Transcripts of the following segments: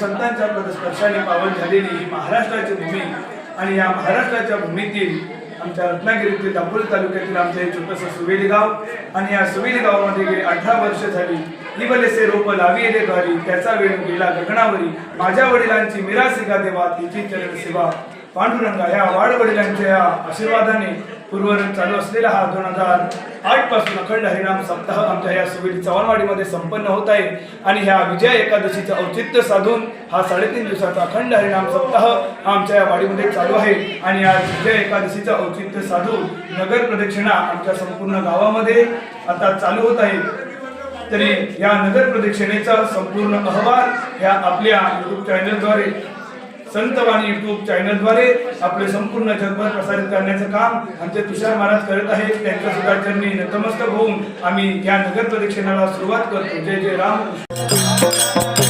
संतांच्या पदस्पर्शाने पावन झालेली ही महाराष्ट्राची भूमी आणि या महाराष्ट्राच्या भूमीतील आमच्या रत्नागिरीतील दापोली तालुक्यातील आमचं हे छोटंसं सुवेली गाव आणि या सुवेली गावामध्ये गेली अठरा वर्ष झाली. इवलेसे रोप लावी रे त्याचा वेळ गेला गगनावरी. माझ्या वडिलांची मिरा का देवा तिची चरण सेवा. पांडुरंगा या वाड वडिलांच्या या आशीर्वादाने पूर्वरंग चालू असलेला हा दोन हजार आठपासून अखंड हरिनाम सप्ताह आमच्या या सुविधी चव्हाणवाडीमध्ये संपन्न होत आहे. आणि ह्या विजय एकादशीचं औचित्य साधून हा साडेतीन दिवसाचा अखंड हरिनाम सप्ताह आमच्या या वाडीमध्ये चालू आहे. आणि या विजय एकादशीचं औचित्य साधून नगर प्रदक्षिणा आमच्या संपूर्ण गावामध्ये आता चालू होत आहे. तरी या नगर प्रदक्षिणेचा संपूर्ण अहवाल ह्या आपल्या युट्यूब चॅनलद्वारे संतवाणी युट्यूब चॅनलद्वारे आपले संपूर्ण जगभर प्रसारित करण्याचं काम आमचे तुषार महाराज करत आहेत. त्यांच्या सुद्धा चरणी नतमस्तक होऊन आम्ही या नगर प्रदक्षिणाला सुरुवात करतो. जय जय राम.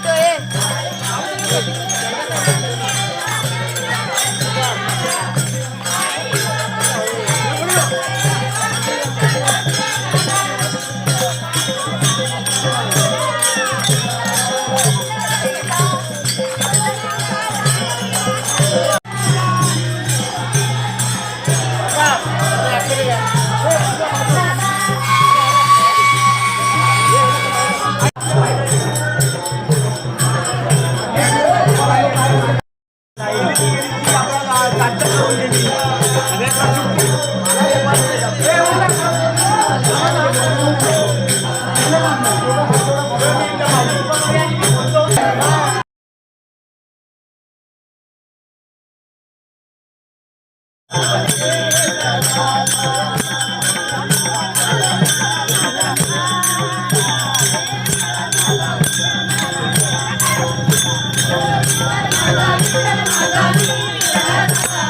ito eh. Wow.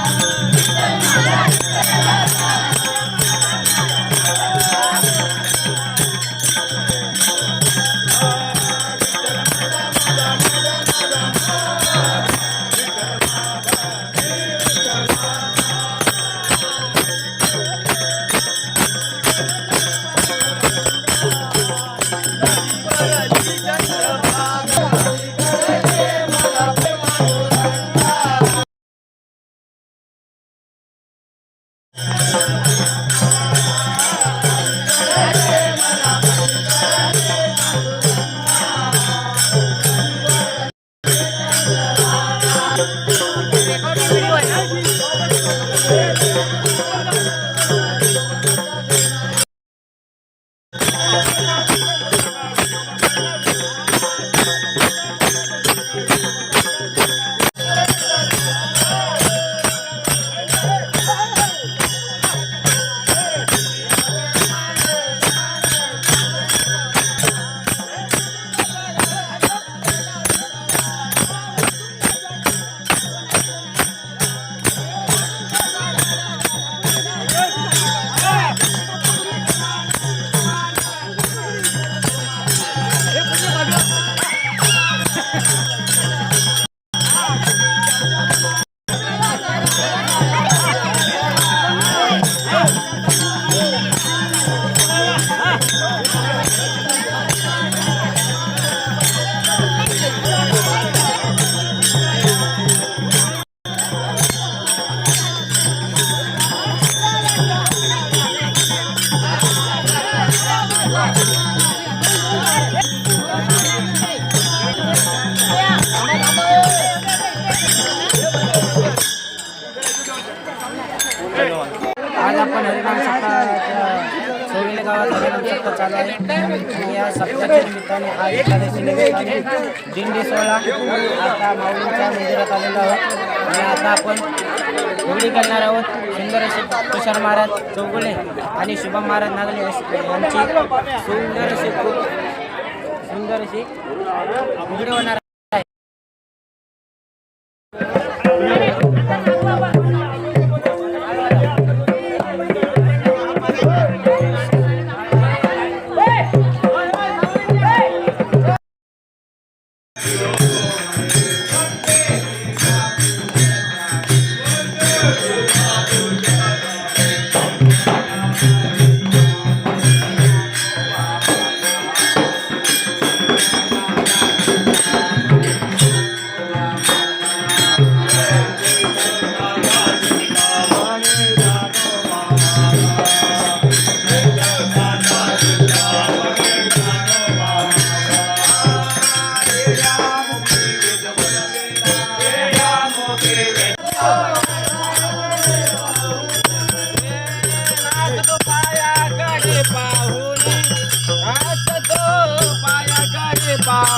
दिंडी सोहळा आता माऊलींच्या मंदिरात आलेलो आहोत. आणि आता आपण होळी करणार आहोत. सुंदर असे तुषार महाराज चौगुले आणि शुभम महाराज नागले यांची सुंदर अशी खूप सुंदर अशी उघडी होणार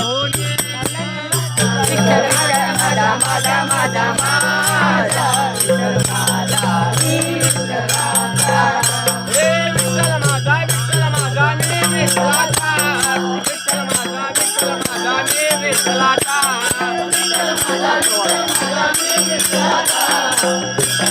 आहे तो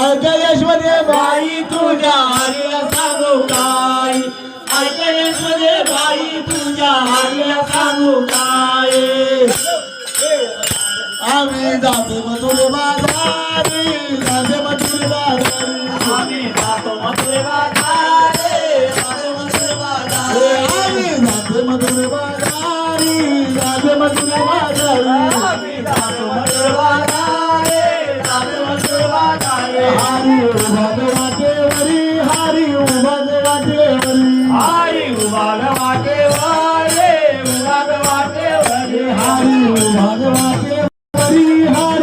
ऐकयशमध्ये बाई तुझ्या हरिला सांगू काय ऐकयशमध्ये बाई तुझ्या हरिला सांगू काय आम्ही जातो बाजारी जाते